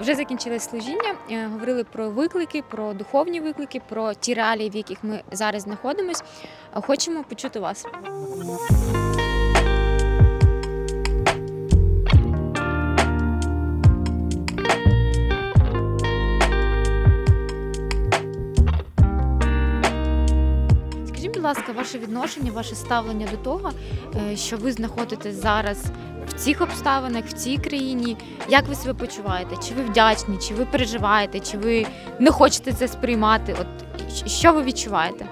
Вже закінчили служіння, е, говорили про виклики, про духовні виклики, про ті реалії, в яких ми зараз знаходимось. Е, Хочемо почути вас. Скажіть, будь ласка, ваше відношення, ваше ставлення до того, е, що ви знаходитесь зараз цих обставинах, в цій країні. Як ви себе почуваєте? Чи ви вдячні, чи ви переживаєте, чи ви не хочете це сприймати? От що ви відчуваєте?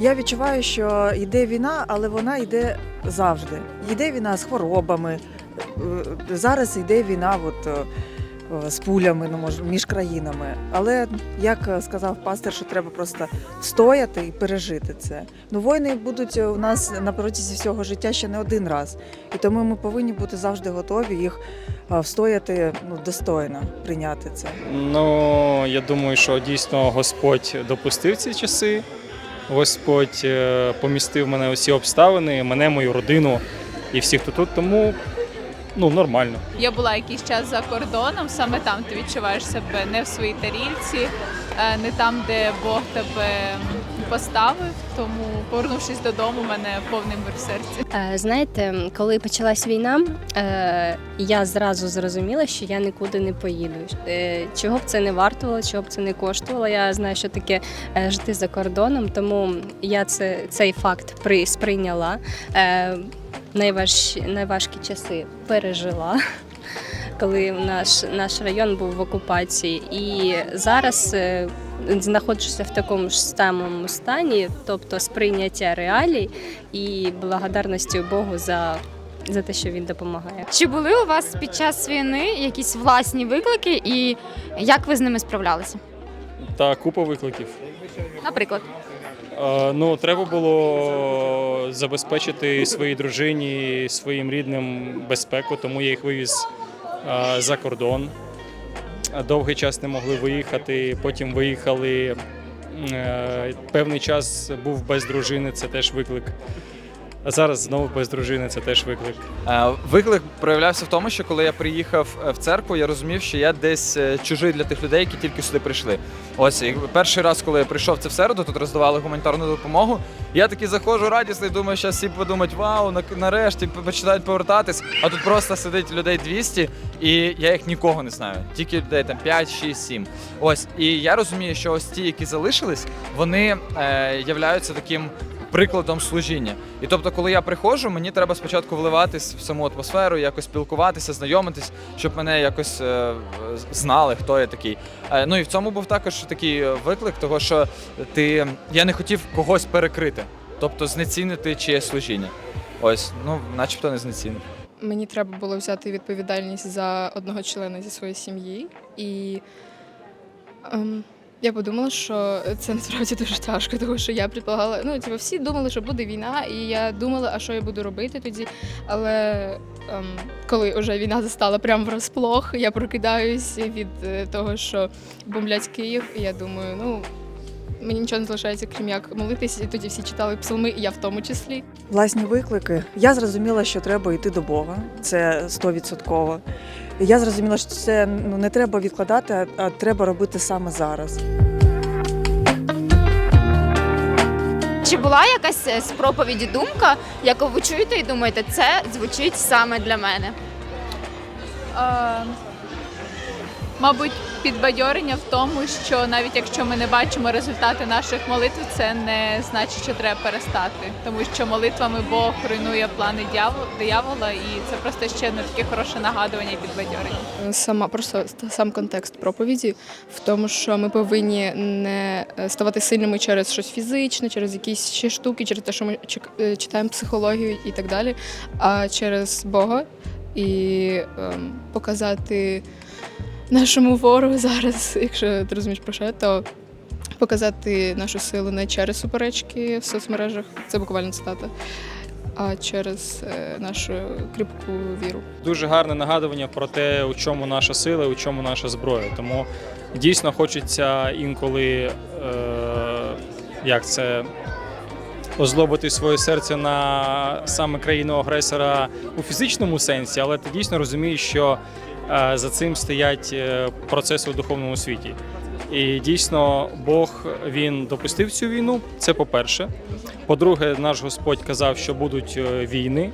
Я відчуваю, що йде війна, але вона йде завжди. Йде війна з хворобами. е, Зараз йде війна от, е, е, з пулями ну, може, між країнами. Але як е, сказав пастор, що треба просто стояти і пережити це. Ну, воїни будуть у нас на протязі всього життя ще не один раз. І тому ми повинні бути завжди готові їх е, встояти ну, достойно прийняти це. Ну, я думаю, що дійсно Господь допустив ці часи. Господь е, помістив мене усі обставини, мене, мою родину і всіх, хто тут. Тому ну, нормально. Я була якийсь час за кордоном, саме там ти відчуваєш себе не в своїй тарілці, е, не там, де Бог тебе поставив. Тому, повернувшись додому, у мене повний мир в серці. Е, Знаєте, коли почалась війна, е, я зразу зрозуміла, що я нікуди не поїду. Чого б це не вартувало, чого б це не коштувало. Я знаю, що таке жити за кордоном, тому я це, цей факт при, сприйняла. Найважчі, найважкі часи пережила. Коли наш, наш район був в окупації, і зараз е, знаходжуся в такому ж самому стані, тобто сприйняття реалій і благодарності Богу за, за те, що він допомагає. Чи були у вас під час війни якісь власні виклики, і як ви з ними справлялися? Та купа викликів. Наприклад, Ну, треба було забезпечити своїй дружині, своїм рідним безпеку, тому я їх вивіз е, за кордон. Довгий час не могли виїхати, потім виїхали. Е, Певний час був без дружини, це теж виклик. А зараз знову без дружини, це теж виклик. Е, Виклик проявлявся в тому, що коли я приїхав е, в церкву, я розумів, що я десь е, чужий для тих людей, які тільки сюди прийшли. Ось і перший раз, коли я прийшов це в середу, тут роздавали гуманітарну допомогу. Я такий заходжу радісний, думаю, що всі подумають, вау, на- нарешті починають повертатись. А тут просто сидить людей 200, і я їх нікого не знаю. Тільки людей там 5, 6, 7. Ось і я розумію, що ось ті, які залишились, вони е, являються таким прикладом служіння. І тобто, коли я приходжу, мені треба спочатку вливатись в саму атмосферу, якось спілкуватися, знайомитись, щоб мене якось е, знали, хто я такий. Е, ну і в цьому був також такий е, виклик, того що ти я не хотів когось перекрити, тобто знецінити чиєсь служіння. Ось, ну, начебто не знецінив. Мені треба було взяти відповідальність за одного члена зі своєї сім'ї, і ем, я подумала, що це насправді дуже тяжко, тому що я предполагала, ну типу, всі думали, що буде війна, і я думала, а що я буду робити тоді. Але ем, коли вже війна застала прямо врасплох, я прокидаюсь від е, того, що бомблять Київ, і я думаю, ну. Мені нічого не залишається, крім як молитись, і тоді всі читали псалми, і я в тому числі. Власні виклики. Я зрозуміла, що треба йти до Бога. Це стовідсотково. Я зрозуміла, що це ну не треба відкладати, а, а треба робити саме зараз. чи була якась е, з проповіді думка, яку ви чуєте і думаєте, це звучить саме для мене? Е, мабуть, підбадьорення в тому, що навіть якщо ми не бачимо результати наших молитв, це не значить, що треба перестати, тому що молитвами Бог руйнує плани диявола, і це просто ще одне таке хороше нагадування і підбадьорення. Сама просто сам контекст проповіді в тому, що ми повинні не е, ставати сильними через щось фізичне, через якісь ще штуки, через те, що ми е, читаємо психологію і так далі, а через Бога і ем, показати нашому ворогу зараз, якщо ти розумієш про що, то показати нашу силу не через суперечки в соцмережах, це буквально цитата, а через е, нашу кріпку віру. Дуже гарне нагадування про те, у чому наша сила, у чому наша зброя. Тому дійсно хочеться інколи, е, як це, озлобити своє серце на саме країну агресора у фізичному сенсі, але ти дійсно розумієш, що за цим стоять е, процеси у духовному світі. І дійсно, Бог він допустив цю війну. Це по-перше. По-друге, наш Господь казав, що будуть е, війни.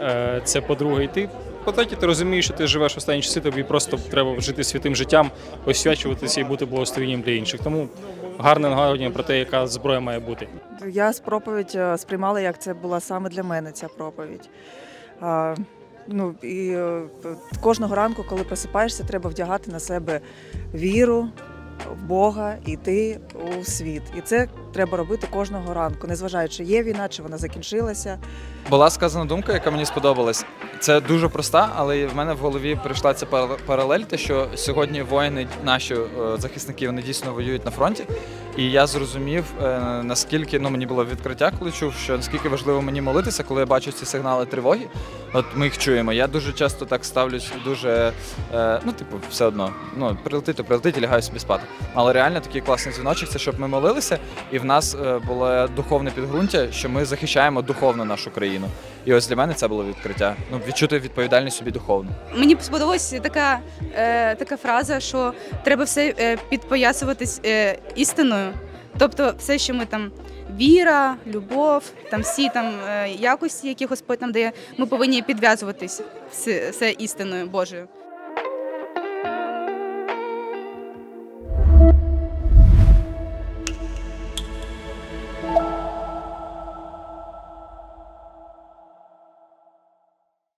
Е, Це по-друге, і ти по-третє, ти розумієш, що ти живеш останні часи, тобі просто треба жити святим життям, освячуватися і бути благословенням для інших. Тому гарне нагадування про те, яка зброя має бути. Я з проповідь е, сприймала, як це була саме для мене ця проповідь. Ну, і е, кожного ранку, коли просипаєшся, треба вдягати на себе віру в Бога і йти у світ. І це треба робити кожного ранку, незважаючи, є війна, чи вона закінчилася. Була сказана думка, яка мені сподобалась. Це дуже проста, але в мене в голові прийшла ця паралель, те, що сьогодні воїни наші е, захисники вони дійсно воюють на фронті. І я зрозумів, е, наскільки ну мені було відкриття, коли чув, що наскільки важливо мені молитися, коли я бачу ці сигнали тривоги. От ми їх чуємо. Я дуже часто так ставлюсь, дуже е, ну, типу, все одно. Ну, прилетить, то прилетить і лягаю собі спати. Але реально такий класний дзвіночок, це щоб ми молилися, і в нас е, було духовне підґрунтя, що ми захищаємо духовно нашу країну. І ось для мене це було відкриття. Ну, відчути відповідальність собі духовно. Мені сподобалася така, е, така фраза, що треба все е, підпоясуватись е, істиною. Тобто, все, що ми там віра, любов, там всі там е, якості, які Господь нам дає, ми повинні підв'язуватись все, все істиною Божою.